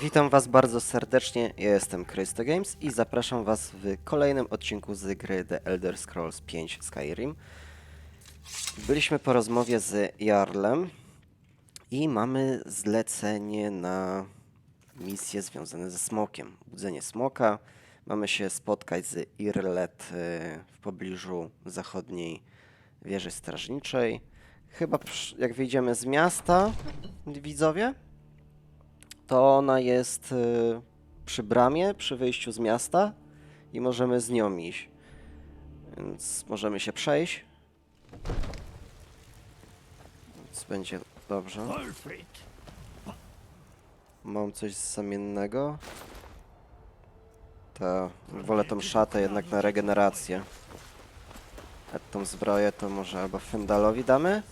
Witam Was bardzo serdecznie, ja jestem Krysto Games i zapraszam Was w kolejnym odcinku z gry The Elder Scrolls 5 Skyrim. Byliśmy po rozmowie z Jarlem i mamy zlecenie na misje związane ze smokiem. Budzenie smoka. Mamy się spotkać z Irlet y, w pobliżu zachodniej wieży strażniczej. Chyba jak wyjdziemy z miasta, widzowie, to ona jest y, przy bramie, przy wyjściu z miasta i możemy z nią iść. Więc możemy się przejść. Więc będzie dobrze. Mam coś zamiennego. Ta, wolę tą szatę jednak na regenerację. A tą zbroję to może albo Fendalowi damy,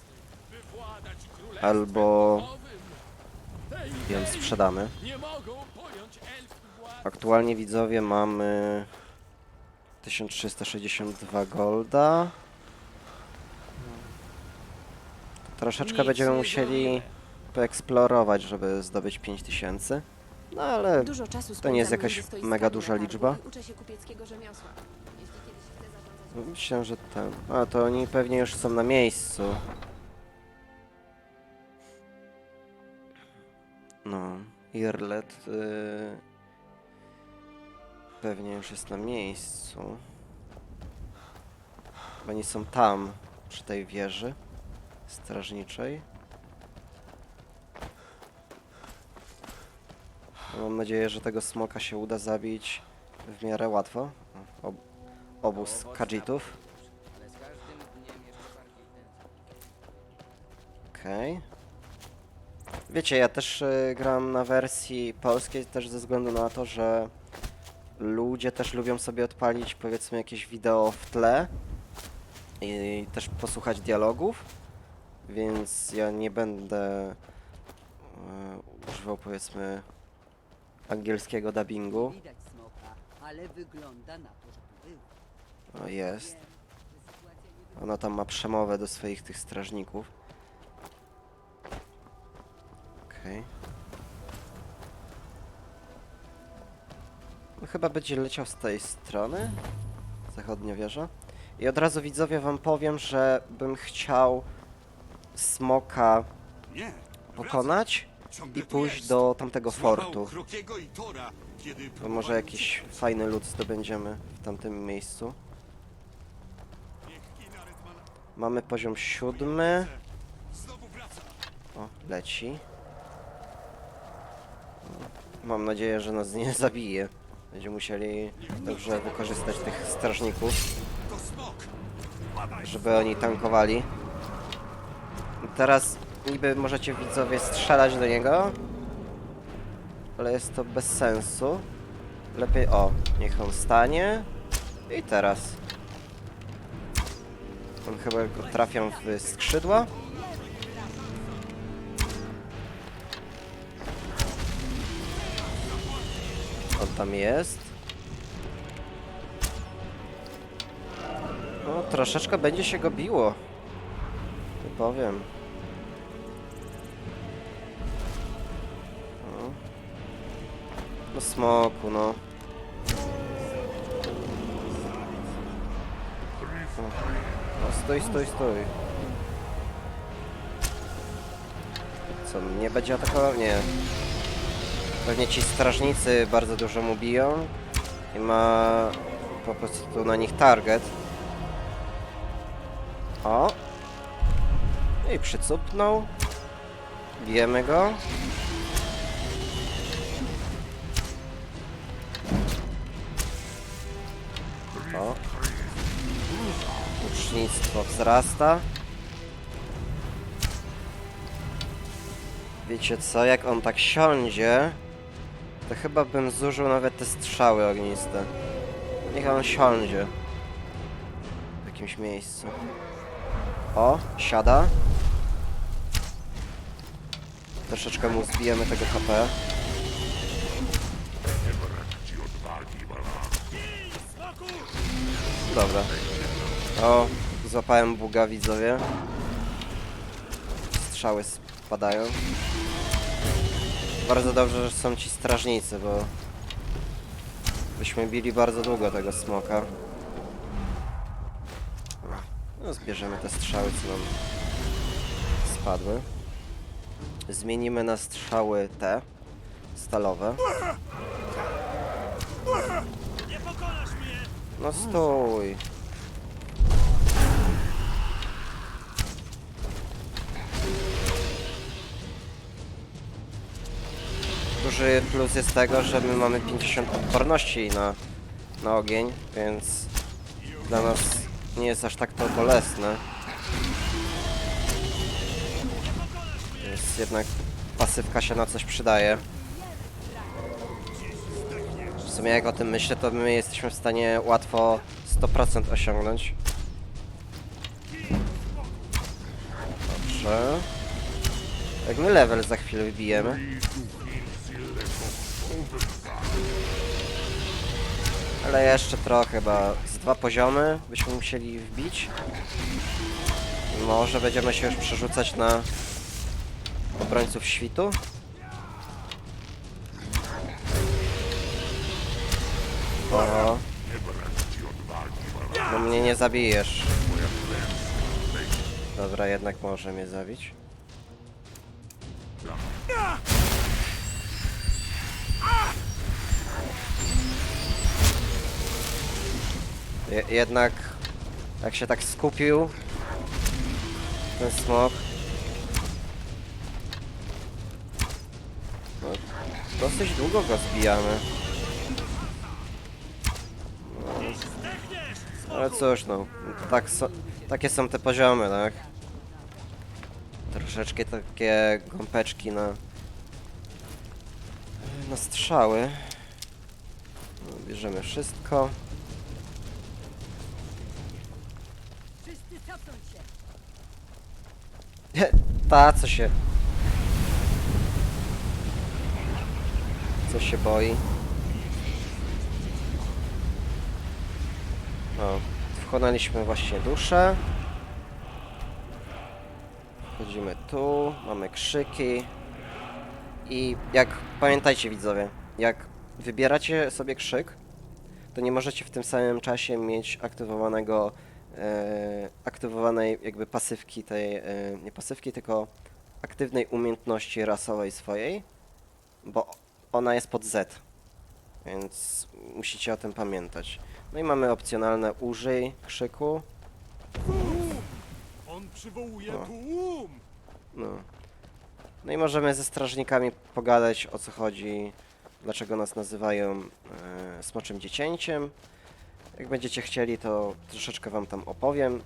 albo ją sprzedamy. Aktualnie widzowie mamy 1362 golda. Troszeczkę Nic będziemy nie musieli poeksplorować, żeby zdobyć 5000. No ale Dużo czasu to nie jest spędzam jakaś mega na duża targu liczba. i Uczę się kupieckiego rzemiosła. Jeśli kiedyś chcę zarządzać... Myślę, że ten. A to oni pewnie już są na miejscu. No, Irlet y... pewnie już jest na miejscu. Oni są tam, przy tej wieży strażniczej. Mam nadzieję, że tego smoka się uda zabić w miarę łatwo. Ob obóz kadżitów. Okej. Wiecie, ja też y, gram na wersji polskiej też ze względu na to, że ludzie też lubią sobie odpalić powiedzmy jakieś wideo w tle i też posłuchać dialogów, więc ja nie będę y, używał powiedzmy angielskiego dubbingu. Widać smoka, ale wygląda na to, że tu był. O, jest. Ona tam ma przemowę do swoich tych strażników. Okej. No chyba będzie leciał z tej strony. Zachodnia wieża. I od razu widzowie wam powiem, że bym chciał smoka Nie. pokonać i pójść do tamtego fortu. Bo może jakiś fajny lód zdobędziemy w tamtym miejscu. Mamy poziom siódmy. O, leci. Mam nadzieję, że nas nie zabije. Będziemy musieli dobrze wykorzystać tych strażników, żeby oni tankowali. Teraz niby możecie widzowie strzelać do niego, ale jest to bez sensu. Lepiej, o, niech on stanie. I teraz. On chyba go trafią w skrzydła. On tam jest. No, troszeczkę będzie się go biło. Nie powiem. No. No smoku, no. No stój, stój, stój. Co, nie będzie atakował? Nie. Pewnie ci strażnicy bardzo dużo mu biją i ma po prostu na nich target. O! I przycupnął. Bijemy go. O. Ucznictwo wzrasta. Wiecie co, jak on tak siądzie, to chyba bym zużył nawet te strzały ogniste. Niech on siądzie. W jakimś miejscu. O, siada. Troszeczkę mu zbijemy tego HP. Dobra. O, złapałem buga widzowie. Strzały spadają. Bardzo dobrze, że są ci strażnicy, bo byśmy bili bardzo długo tego smoka. No, zbierzemy te strzały, co nam spadły. Zmienimy na strzały te, stalowe. No stój. Duży plus jest tego, że my mamy 50 odporności na, na ogień, więc dla nas nie jest aż tak to bolesne. Więc jednak pasywka się na coś przydaje. W sumie jak o tym myślę, to my jesteśmy w stanie łatwo 100% osiągnąć. Dobrze. Jak my level za chwilę wybijemy. Ale jeszcze trochę, chyba z dwa poziomy byśmy musieli wbić. Może będziemy się już przerzucać na obrońców świtu. O. No mnie nie zabijesz. Dobra, jednak może mnie zabić. Je jednak jak się tak skupił ten smok. No, dosyć długo go zbijamy. No. ale cóż no tak so, takie są te poziomy tak? Troszeczkę takie gąpeczki na na strzały. No, bierzemy wszystko Ta, co się... Co się boi? O, wchłonęliśmy właśnie duszę. Wchodzimy tu, mamy krzyki. I jak, pamiętajcie widzowie, jak wybieracie sobie krzyk, to nie możecie w tym samym czasie mieć aktywowanego aktywowanej jakby pasywki tej, e, nie pasywki, tylko aktywnej umiejętności rasowej swojej, bo ona jest pod Z, więc musicie o tym pamiętać. No i mamy opcjonalne użyj krzyku, On przywołuje No. tłum! no. No i możemy ze strażnikami pogadać o co chodzi, dlaczego nas nazywają e, smoczym dziecięciem. Jak będziecie chcieli, to troszeczkę wam tam opowiem.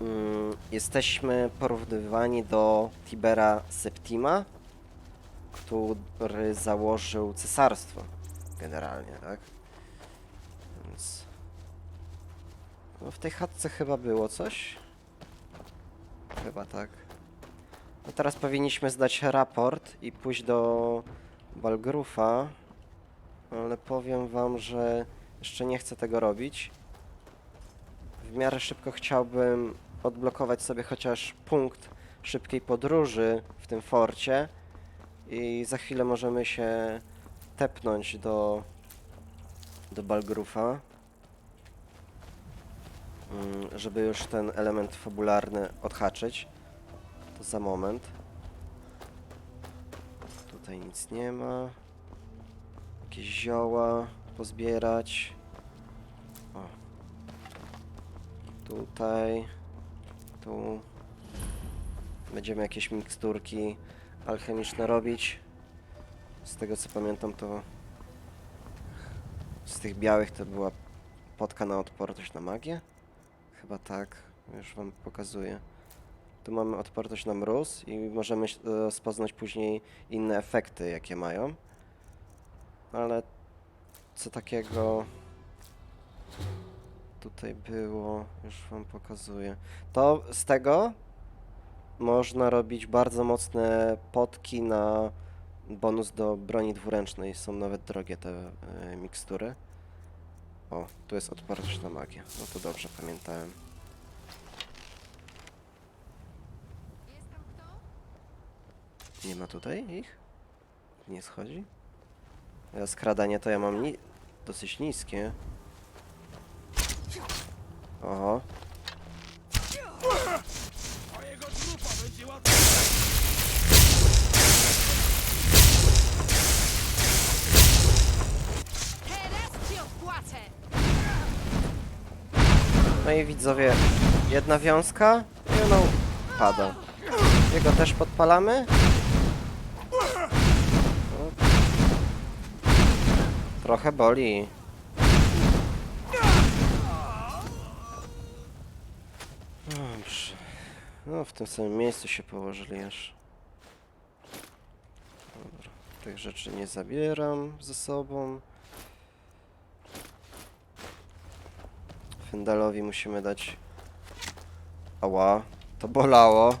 Mm, jesteśmy porównywani do Tibera Septima, który założył cesarstwo generalnie, tak? Więc... No w tej chatce chyba było coś. Chyba tak. No teraz powinniśmy zdać raport i pójść do Balgrufa, ale powiem wam, że jeszcze nie chcę tego robić. W miarę szybko chciałbym odblokować sobie chociaż punkt szybkiej podróży w tym forcie i za chwilę możemy się tepnąć do, do Balgrufa, mm, żeby już ten element fabularny odhaczyć. To za moment. Tutaj nic nie ma. Jakieś zioła pozbierać. O. Tutaj. Tu. Będziemy jakieś miksturki alchemiczne robić. Z tego co pamiętam to z tych białych to była potka na odporność na magię? Chyba tak. Już wam pokazuję. Tu mamy odporność na mróz i możemy rozpoznać później inne efekty, jakie mają. Ale co takiego tutaj było, już wam pokazuję. To z tego można robić bardzo mocne potki na bonus do broni dwuręcznej. Są nawet drogie te e, mikstury. O, tu jest odporność na magię. No to dobrze pamiętałem. Nie ma tutaj ich? Nie schodzi? Ja skradanie to ja mam ni dosyć niskie. Oho. No i widzowie, jedna wiązka i ona pada. Jego też podpalamy? Trochę boli. Dobrze. No, w tym samym miejscu się położyli aż. Dobra. Tych rzeczy nie zabieram ze sobą. Fendalowi musimy dać. Ała, to bolało.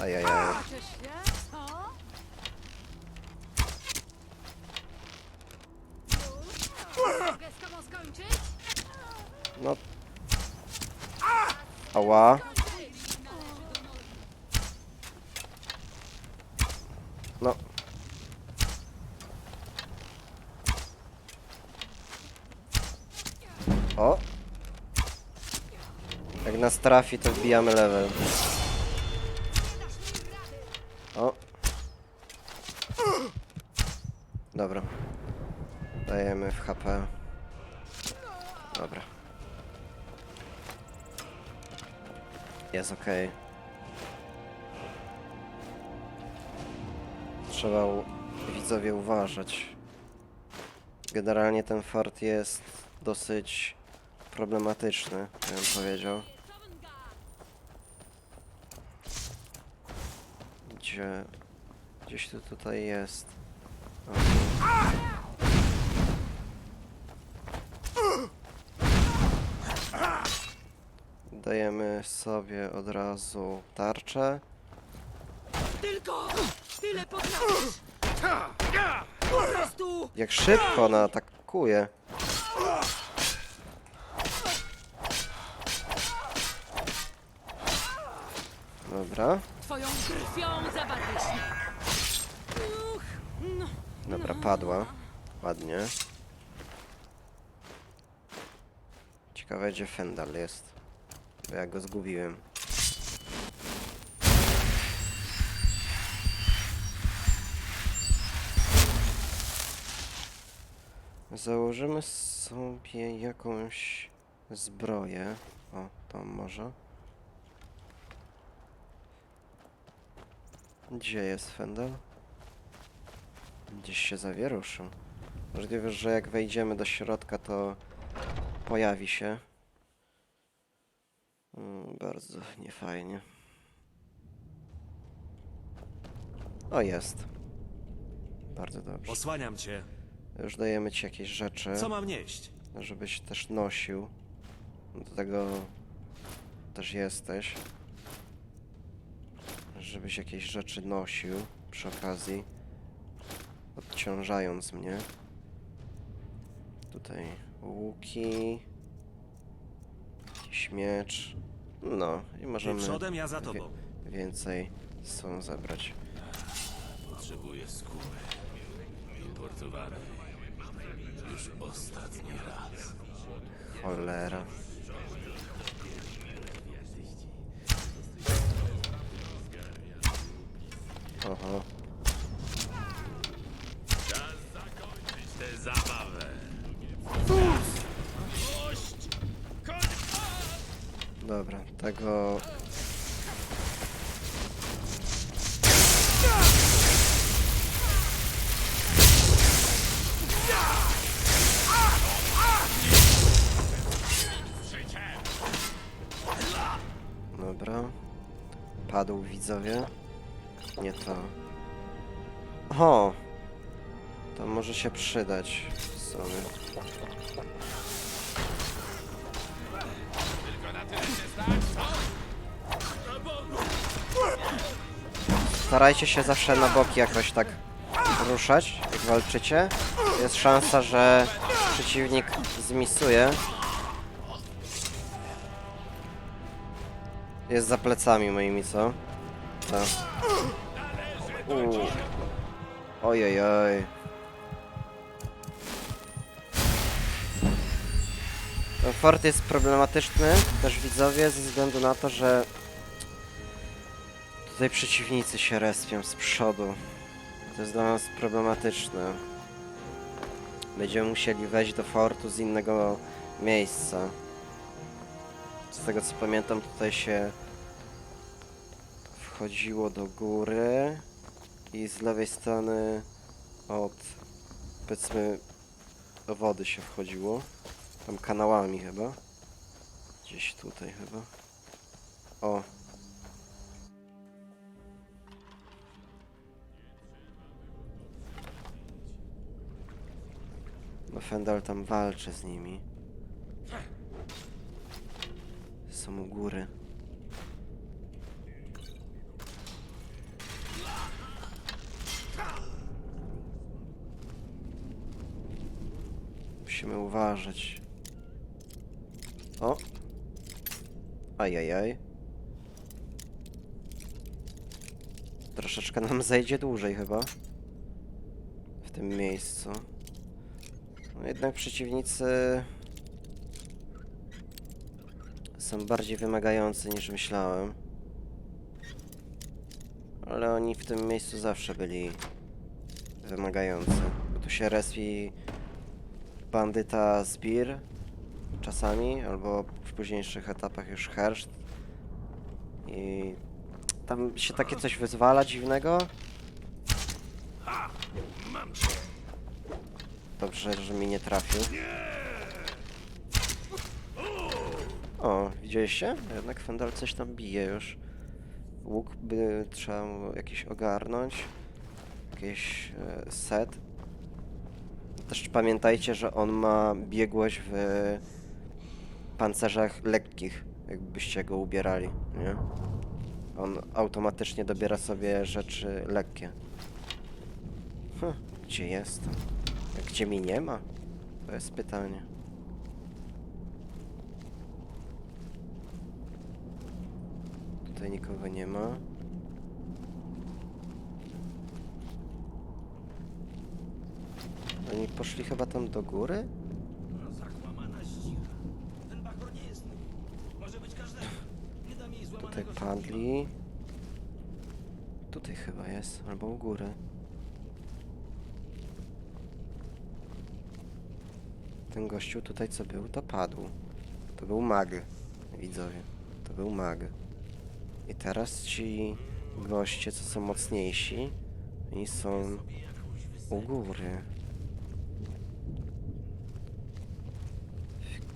Ajajaj. No. Ała. No. O. Jak nas trafi, to wbijamy level. Jest okej. Trzeba u- widzowie uważać. Generalnie ten fort jest dosyć problematyczny, bym powiedział. Gdzie... Gdzieś tu tutaj jest. O, tu. Dajemy sobie od razu tarczę. Tylko tyle potrafisz! Po prostu! Jak szybko ona atakuje. Dobra, Twoją krwią Uch, no. dobra, padła. Ładnie. Ciekawe gdzie Fendal jest. Bo ja go zgubiłem. Założymy sobie jakąś zbroję. O, tam może. Gdzie jest Fendel? Gdzieś się zawieruszył. Możliwe, że jak wejdziemy do środka, to pojawi się. Mm, bardzo niefajnie. O, jest. Bardzo dobrze. Osłaniam cię. Już dajemy ci jakieś rzeczy, Co mam nieść? żebyś też nosił. Do tego też jesteś. Żebyś jakieś rzeczy nosił przy okazji. Odciążając mnie. Tutaj łuki. Jakiś miecz. No i Ty możemy przodem, ja za wie- tobą. więcej są zebrać. Potrzebuję skóry. Importowanej. Już ostatni raz. Cholera. Oho. Tę zabawę. Dobra, tego... Dobra. Padł widzowie. Nie to. O! To może się przydać w sumie. Starajcie się zawsze na boki jakoś tak ruszać, jak walczycie. Jest szansa, że przeciwnik zmisuje. Jest za plecami moimi, co? Tak. Ojej, oj. Fort jest problematyczny, też widzowie, ze względu na to, że tutaj przeciwnicy się respią z przodu. To jest dla nas problematyczne. Będziemy musieli wejść do fortu z innego miejsca. Z tego co pamiętam, tutaj się wchodziło do góry i z lewej strony od powiedzmy wody się wchodziło. Tam kanałami chyba. Gdzieś tutaj chyba. O. No Fendal tam walczy z nimi. Są u góry. Musimy uważać. O! Ajajaj. Troszeczkę nam zejdzie dłużej chyba. W tym miejscu. No jednak przeciwnicy są bardziej wymagający niż myślałem. Ale oni w tym miejscu zawsze byli wymagający. Bo tu się respi bandyta Zbir czasami, albo w późniejszych etapach już herszt. I tam się takie coś wyzwala dziwnego. Dobrze, że mi nie trafił. O, widzieliście? Jednak Fendal coś tam bije już. Łuk by trzeba mu jakiś ogarnąć. Jakiś e, set. Też pamiętajcie, że on ma biegłość w pancerzach lekkich, jakbyście go ubierali, nie? On automatycznie dobiera sobie rzeczy lekkie. Hm, gdzie jest? Gdzie mi nie ma? To jest pytanie. Tutaj nikogo nie ma. Oni poszli chyba tam do góry? No, zakłamana ścicha. Ten bachor nie jest mój. Może być każdego. Nie dam jej Tutaj padli. Tutaj chyba jest, albo u góry. Ten gościu tutaj co był, to padł. To był mag, widzowie. To był mag. I teraz ci goście, co są mocniejsi, oni są u góry.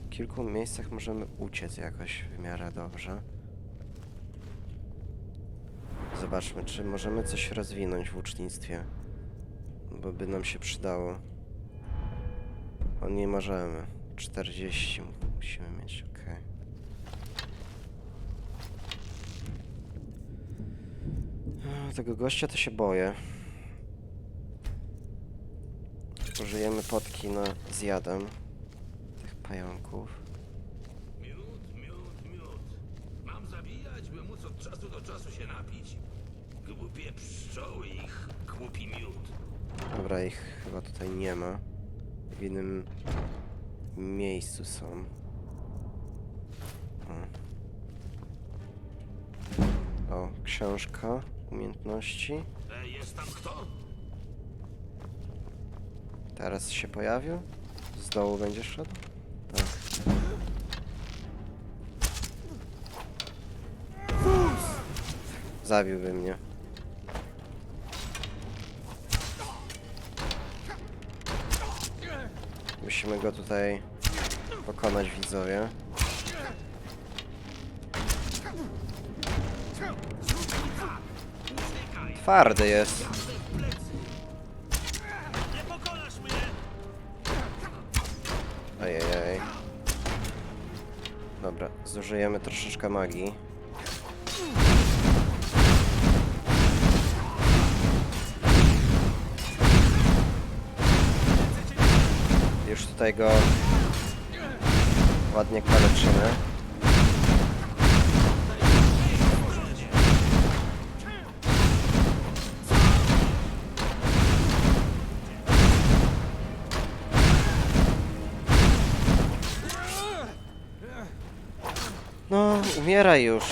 W kilku miejscach możemy uciec jakoś w miarę dobrze. Zobaczmy, czy możemy coś rozwinąć w łucznictwie. Bo by nam się przydało. O, nie możemy. 40 musimy mieć, ok. Tego gościa to się boję. Użyjemy potki na zjadem tych pająków. Zabijać, by móc od czasu do czasu się napić. Głupie pszczoły ich głupi miód. Dobra, ich chyba tutaj nie ma. W innym miejscu są. O, o książka umiejętności. E, jest tam kto? Teraz się pojawił? Z dołu będzie szedł? Tak. Zabiłby mnie. Musimy go tutaj pokonać widzowie. Twardy jest. Ojej. Dobra, zużyjemy troszeczkę magii. Tutaj go ładnie kaleczymy. No, umiera już.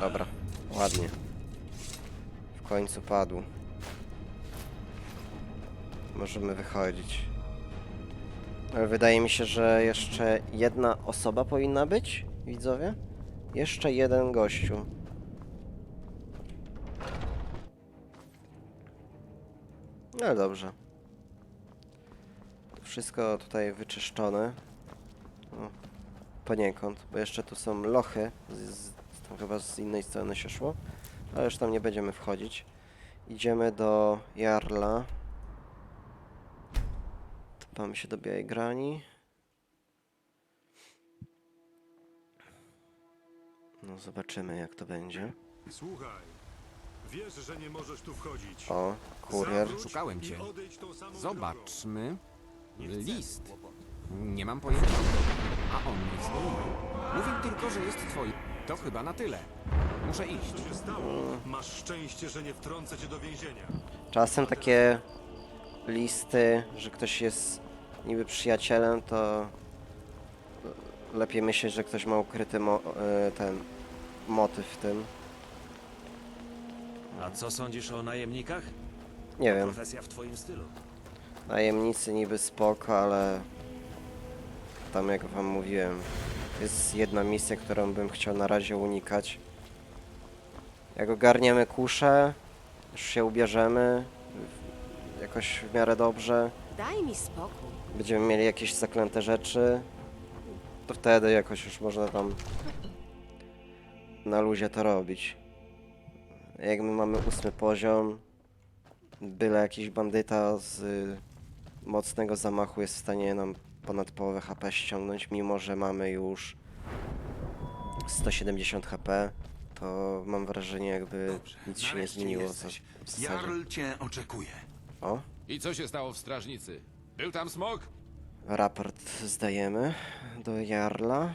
Dobra, ładnie. W końcu padł. Możemy wychodzić. Ale wydaje mi się, że jeszcze jedna osoba powinna być, widzowie? Jeszcze jeden gościu. No dobrze. Wszystko tutaj wyczyszczone. O, poniekąd, bo jeszcze tu są lochy. Z, z, tam chyba z innej strony się szło. Ale już tam nie będziemy wchodzić. Idziemy do Jarla. Tupamy się do białej grani. No zobaczymy jak to będzie. Słuchaj, wiesz, że nie możesz tu wchodzić. O, kurier. Zawróć Szukałem i cię. odejdź tą samą drogą. Zobaczmy. List. Nie mam pojęcia. A on nie wspominał. Mówił tylko, że jest twój. To chyba na tyle. Muszę iść. Co się stało? Masz szczęście, że nie wtrącę cię do więzienia. Czasem takie listy, że ktoś jest niby przyjacielem, to lepiej myśleć, że ktoś ma ukryty mo- e, ten motyw w tym. A co sądzisz o najemnikach? Nie wiem, Profesja w twoim stylu. najemnicy niby spoko, ale tam jak wam mówiłem, jest jedna misja, którą bym chciał na razie unikać. Jak ogarniemy kuszę, już się ubierzemy jakoś w miarę dobrze, Daj mi spokój. Będziemy mieli jakieś zaklęte rzeczy, to wtedy jakoś już można tam na luzie to robić. Jak my mamy ósmy poziom, byle jakiś bandyta z y, mocnego zamachu jest w stanie nam ponad połowę HP ściągnąć, mimo że mamy już 170 HP, to mam wrażenie jakby nic się nie nareszcie zmieniło za, jesteś. w zasadzie. Jarl cię oczekuje. O, I co się stało w strażnicy? Był tam smok? Raport zdajemy do Jarla.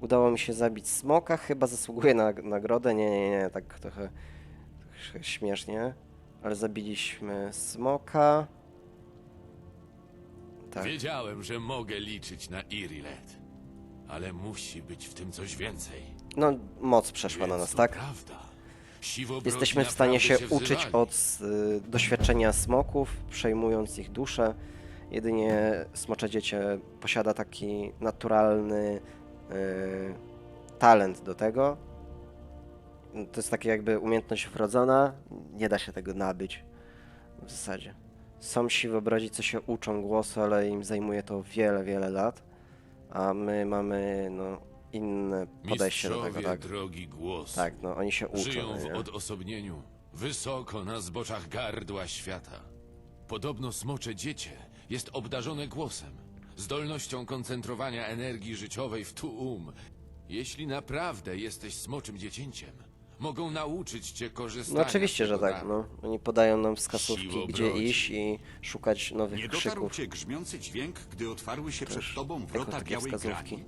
Udało mi się zabić smoka, chyba zasługuje na nagrodę. Nie, nie, nie, tak trochę, trochę śmiesznie. Ale zabiliśmy smoka. Tak. Wiedziałem, że mogę liczyć na Irilet. Ale musi być w tym coś więcej. No, moc przeszła na Więc nas, to tak? Prawda. Siwobrodzi Jesteśmy w stanie się naprawdę uczyć wzywali. od y, doświadczenia smoków, przejmując ich duszę. Jedynie smocze dziecię posiada taki naturalny y, talent do tego. To jest taka jakby umiejętność wrodzona, nie da się tego nabyć w zasadzie. Są siwobrodzi, co się uczą głosu, ale im zajmuje to wiele, wiele lat, a my mamy no, inne podejście do tego, tak? drogi głos. Tak, no oni się uczą. Żyją w nie? odosobnieniu, wysoko na zboczach gardła świata. Podobno smocze dziecię jest obdarzone głosem, zdolnością koncentrowania energii życiowej w tu um. Jeśli naprawdę jesteś smoczym dziecięciem, mogą nauczyć cię No korzystania oczywiście, z że tak, no. Oni podają nam wskazówki, gdzie iść i szukać nowych Nie dotarł krzyków. cię grzmiący dźwięk, gdy otwarły się Też przed tobą wrota takie białej wskazówki.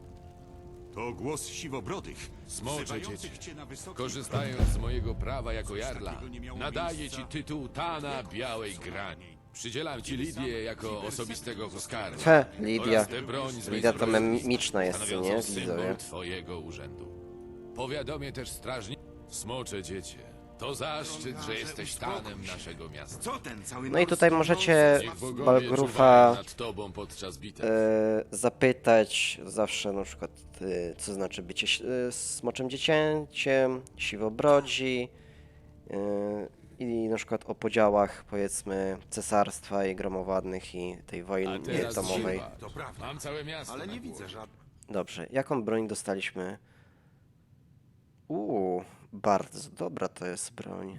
To głos siwobrodych, Smocze wzywających dziecię. cię na wysoki Korzystając z mojego prawa jako jarla, nadaję ci tytuł Tana Białej Grani. Przydzielam ci Lidię jako osobistego huskarza. He, Lidia. Oraz tę broń z Lidia to memiczna jest, stanowiącą nie? symbol Widzowie. twojego urzędu. Powiadomię też strażnik... Smocze dziecię. To zaszczyt, że jesteś tanem naszego miasta. Co ten cały No i tutaj możecie? Niech bogowie Balgrufa czuwają nad tobą podczas bitew. e, zapytać zawsze na przykład, e, co znaczy bycie ś- e, smoczym dziecięciem, siwobrodzi e, i na przykład o podziałach powiedzmy cesarstwa i gromowładnych i tej A wojny teraz domowej. zobacz. To prawda. Mam całe miasto Ale na nie głowie. widzę żadnych. Dobrze, jaką broń dostaliśmy? Uuu, bardzo dobra to jest broń.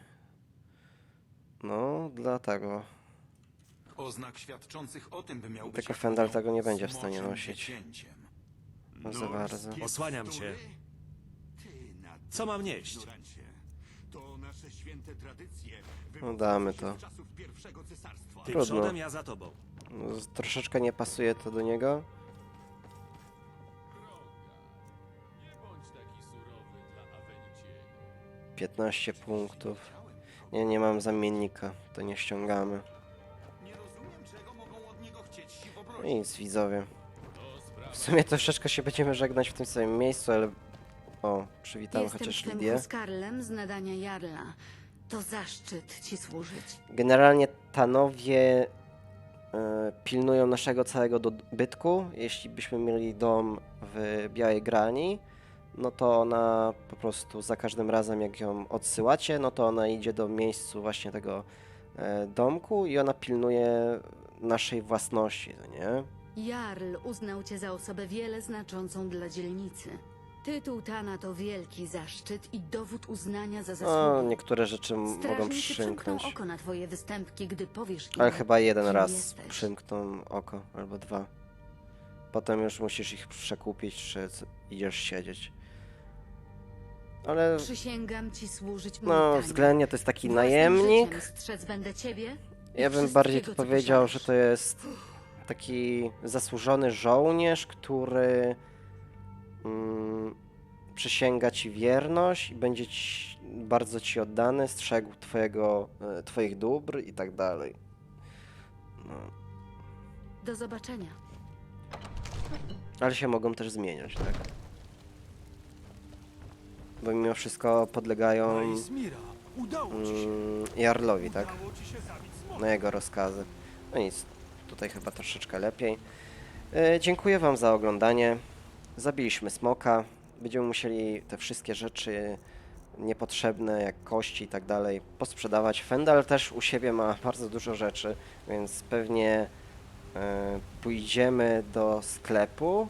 No, dlatego. Oznak świadczących o tym, by miał być Tylko Fendal tego nie będzie w stanie smoczym nosić. dziecięciem. No za bardzo. Osłaniam cię. Ty na Co mam nieść? ignorancie. Nasze święte tradycje. No damy to. z czasów pierwszego cesarstwa. Ty Trudno. przodem, ja za tobą. No, z- troszeczkę nie pasuje to do niego. Nie bądź taki surowy dla Aveniciego. 15 punktów. Nie, nie mam zamiennika, to nie ściągamy. Nie rozumiem, czego mogą od niego chcieć siwobrodzi. nic, widzowie. W sumie troszeczkę się będziemy żegnać w tym samym miejscu, ale... O, przywitamy Jestem chociaż Lidię. Huskarlem z nadania Jarla. To zaszczyt ci służyć. Generalnie Tanowie e, pilnują naszego całego dobytku. Jeśli byśmy mieli dom w Białej Grani, no to ona po prostu za każdym razem jak ją odsyłacie, no to ona idzie do miejscu właśnie tego e, domku i ona pilnuje naszej własności, no nie? Jarl uznał cię za osobę wiele znaczącą dla dzielnicy. Tytuł Tana to wielki zaszczyt i dowód uznania za No, zasługi. niektóre rzeczy m- mogą Strażnicy przymkną przymknąć. oko na twoje występki, gdy powiesz im, Ale chyba jeden kim raz jesteś. przymkną oko, albo dwa. Potem już musisz ich przekupić, czy c- idziesz siedzieć. Ale Przysięgam ci służyć no, Montanie. względnie to jest taki Własnym najemnik. życiem strzec będę ciebie i Ja bym bardziej co powiedział, że to jest taki zasłużony żołnierz, który mm, przysięga ci wierność i będzie ci, bardzo ci oddany, strzegł twojego, e, twoich dóbr i tak dalej. No. Do zobaczenia. Ale się mogą też zmieniać, tak? Bo mimo wszystko podlegają Mira, udało ci się. mm, Jarlowi, tak? Udało ci się zabić smoka. Na jego rozkazy. No nic, tutaj chyba troszeczkę lepiej. E, dziękuję Wam za oglądanie. Zabiliśmy smoka. Będziemy musieli te wszystkie rzeczy niepotrzebne, jak kości i tak dalej, posprzedawać. Fendal też u siebie ma bardzo dużo rzeczy, więc pewnie e, pójdziemy do sklepu.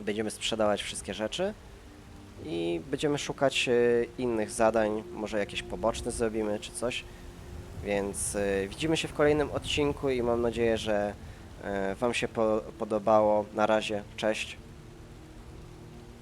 Będziemy sprzedawać wszystkie rzeczy i będziemy szukać e, innych zadań, może jakieś poboczne zrobimy czy coś. Więc e, widzimy się w kolejnym odcinku i mam nadzieję, że Wam się po podobało. Na razie, cześć.